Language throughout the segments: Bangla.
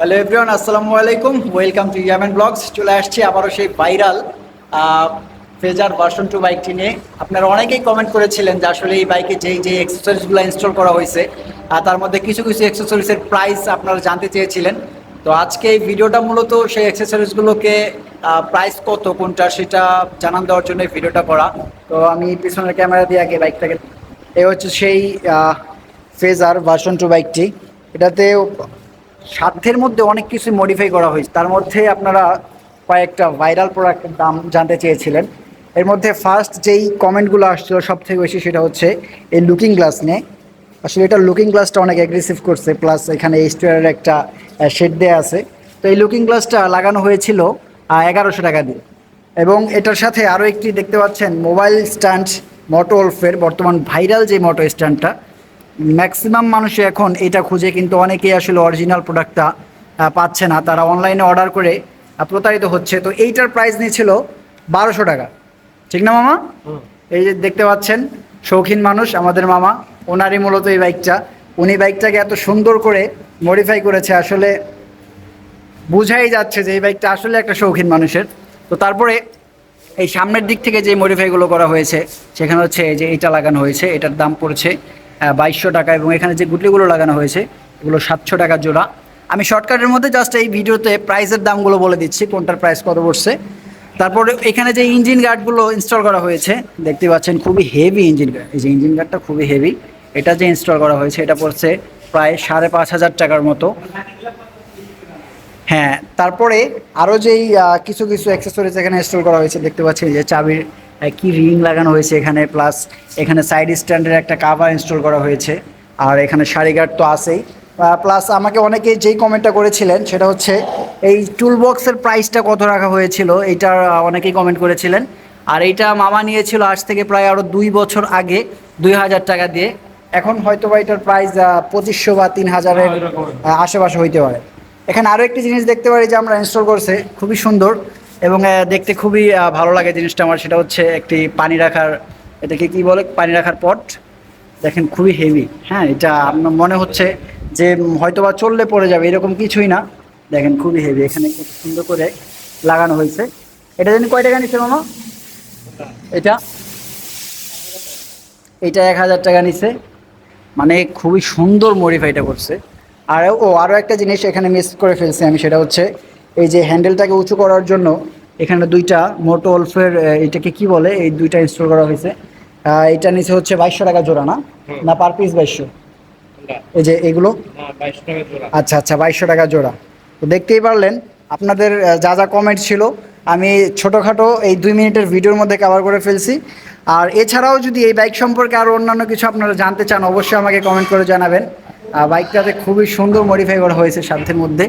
হ্যালো এভরিওয়ান আসসালামু আলাইকুম ওয়েলকাম টু ইয়ামেন ব্লগস চলে আসছি আবারও সেই ভাইরাল ফেজার ভার্সন টু বাইকটি নিয়ে। আপনারা অনেকেই কমেন্ট করেছিলেন যে আসলে এই বাইকে যেই যে অ্যাক্সেসরিজগুলো ইনস্টল করা হয়েছে, আর তার মধ্যে কিছু কিছু অ্যাক্সেসরিজের প্রাইস আপনারা জানতে চেয়েছিলেন। তো আজকে এই ভিডিওটা মূলত সেই অ্যাক্সেসরিজগুলোকে প্রাইস কত, কোনটা সেটা জানান দেওয়ার জন্য এই ভিডিওটা করা। তো আমি পিছনের ক্যামেরা দিয়ে আগে বাইকটাকে এ হচ্ছে সেই ফেজার ভার্সন টু বাইকটি এটাতে সাধ্যের মধ্যে অনেক কিছু মডিফাই করা হয়েছে। তার মধ্যে আপনারা কয়েকটা ভাইরাল প্রোডাক্টের দাম জানতে চেয়েছিলেন। এর মধ্যে ফার্স্ট যেই কমেন্টগুলো আসছিল সব থেকে বেশি সেটা হচ্ছে এই লুকিং গ্লাস নিয়ে। আসলে এটা লুকিং গ্লাসটা অনেক অ্যাগ্রেসিভ করছে প্লাস এখানে এইচটিআরের একটা শেড দেওয়া আছে। তো এই লুকিং গ্লাসটা লাগানো হয়েছিল এগারোশো টাকা দিয়ে। এবং এটার সাথে আরও একটি দেখতে পাচ্ছেন মোবাইল স্ট্যান্ড মোটো ওলফের বর্তমান ভাইরাল যে মোটো স্ট্যান্ডটা ম্যাক্সিমাম মানুষই এখন এটা খুঁজে কিন্তু অনেকেই আসলে অরিজিনাল প্রোডাক্টটা পাচ্ছে না। তারা অনলাইনে অর্ডার করে প্রতারিত হচ্ছে। তো এইটার প্রাইস নিয়েছিল বারোশো টাকা। ঠিক না মামা? এই যে দেখতে পাচ্ছেন শৌখিন মানুষ আমাদের মামা। ওনারই মূলত এই বাইকটা উনি বাইকটাকে এত সুন্দর করে মডিফাই করেছে আসলে বোঝাই যাচ্ছে যে এই বাইকটা আসলে একটা শৌখিন মানুষের। তো তারপরে এই সামনের দিক থেকে যে মডিফাইগুলো করা হয়েছে সেখানে হচ্ছে এই যে এটা লাগানো হয়েছে এটার দাম পড়ছে বাইশশো টাকা এবং এখানে যে গুটলিগুলো লাগানো হয়েছে, এগুলো সাতশো টাকা জোড়া। আমি শর্টকাটের মধ্যে জাস্ট এই ভিডিওতে প্রাইসের দামগুলো বলে দিচ্ছি, কোনটার প্রাইস কত পড়ছে। তারপরে এখানে যে ইঞ্জিন গার্ডগুলো ইনস্টল করা হয়েছে, দেখতে পাচ্ছেন খুবই হেভি ইঞ্জিন গার্ড এই যে ইঞ্জিন গার্ডটা খুবই হেভি এটা যে ইনস্টল করা হয়েছে, এটা পড়ছে প্রায় সাড়ে পাঁচ হাজার টাকার মতো। হ্যাঁ তারপরে আরও যেই কিছু কিছু অ্যাক্সেসরিজ এখানে ইনস্টল করা হয়েছে, দেখতে পাচ্ছেন যে চাবির কি রিং লাগানো হয়েছে এখানে প্লাস এখানে সাইড স্ট্যান্ডের একটা কাভার ইনস্টল করা হয়েছে আর এখানে শাড়ি গার্ড তো আছেই। প্লাস আমাকে অনেকে যেই কমেন্টটা করেছিলেন সেটা হচ্ছে এই টুল বক্সের প্রাইসটা কত রাখা হয়েছিল এইটা অনেকেই কমেন্ট করেছিলেন। আর এইটা মামা নিয়েছিল আজ থেকে প্রায় আরও দুই বছর আগে দুই হাজার টাকা দিয়ে। এখন হয়তো বা এটার প্রাইস পঁচিশশো বা তিন হাজারের আশেপাশে হইতে পারে। এখানে আরও একটি জিনিস দেখতে পারি যে আমরা ইনস্টল করছে খুবই সুন্দর। এবং দেখতে খুবই ভালো লাগে জিনিসটা আমার সেটা হচ্ছে একটি পানি রাখার এটাকে কি বলে? পানি রাখার পট। দেখেন খুবই হেভি হ্যাঁ এটা আপনার মনে হচ্ছে যে উম, হয়তোবা চললে পড়ে যাবে এরকম কিছুই না। দেখেন খুবই হেভি এখানে খুব সুন্দর করে লাগানো হয়েছে। এটা জানি কয় টাকা নিচ্ছে মামা? এটা? এটা এক হাজার টাকা নিছে। মানে খুবই সুন্দর মডিফাইটা করছে। আর ও আরও একটা জিনিস এখানে মিস করে ফেলছি আমি সেটা হচ্ছে এই যে হ্যান্ডেলটাকে উঁচু করার জন্য এখানে দুইটা মোটো ওলফের এটাকে কি বলে? এই দুইটা ইনস্টল করা হয়েছে। এটা নিচে হচ্ছে বাইশশো টাকা জোড়া না? না পার পিস বাইশশো? এই যে এগুলো? আচ্ছা আচ্ছা বাইশশো টাকা জোড়া। তো দেখতেই পারলেন আপনাদের যা যা কমেন্ট ছিল আমি ছোটোখাটো এই দুই মিনিটের ভিডিওর মধ্যে কভার করে ফেলছি। আর এছাড়াও যদি এই বাইক সম্পর্কে আরও অন্যান্য কিছু আপনারা জানতে চান অবশ্যই আমাকে কমেন্ট করে জানাবেন। বাইকটাতে খুবই সুন্দর মডিফাই করা হয়েছে সাধ্যের মধ্যে।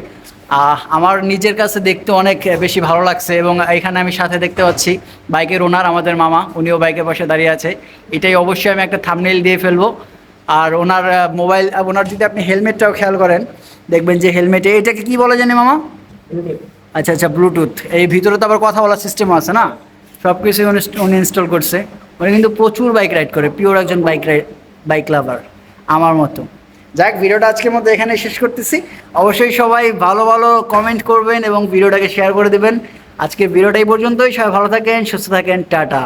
আমার নিজের কাছে দেখতে অনেক বেশি ভালো লাগছে এবং এখানে আমি সাথে দেখতে পাচ্ছি বাইকের ওনার, আমাদের মামা, উনিও বাইকের পাশে দাঁড়িয়ে আছে। এটাই অবশ্যই আমি একটা থামনেল দিয়ে ফেলব। আর ওনার মোবাইল ওনার যদি আপনি হেলমেটটাও খেয়াল করেন, দেখবেন যে হেলমেটে এটাকে কি বলা জানি মামা? আচ্ছা আচ্ছা ব্লুটুথ এই ভিতরে তো আবার কথা বলার সিস্টেম আছে না? সব কিছু উনি ইনস্টল করছে। উনি কিন্তু প্রচুর বাইক রাইড করে পিওর একজন বাইক রাইড বাইক লাভার আমার মতো। যাক, ভিডিওটা আজকের মধ্যে এখানে শেষ করতেছি। অবশ্যই সবাই ভালো ভালো কমেন্ট করবেন এবং ভিডিওটাকে শেয়ার করে দেবেন। আজকের ভিডিওটাই পর্যন্তই। সবাই ভালো থাকেন, সুস্থ থাকেন, টাটা।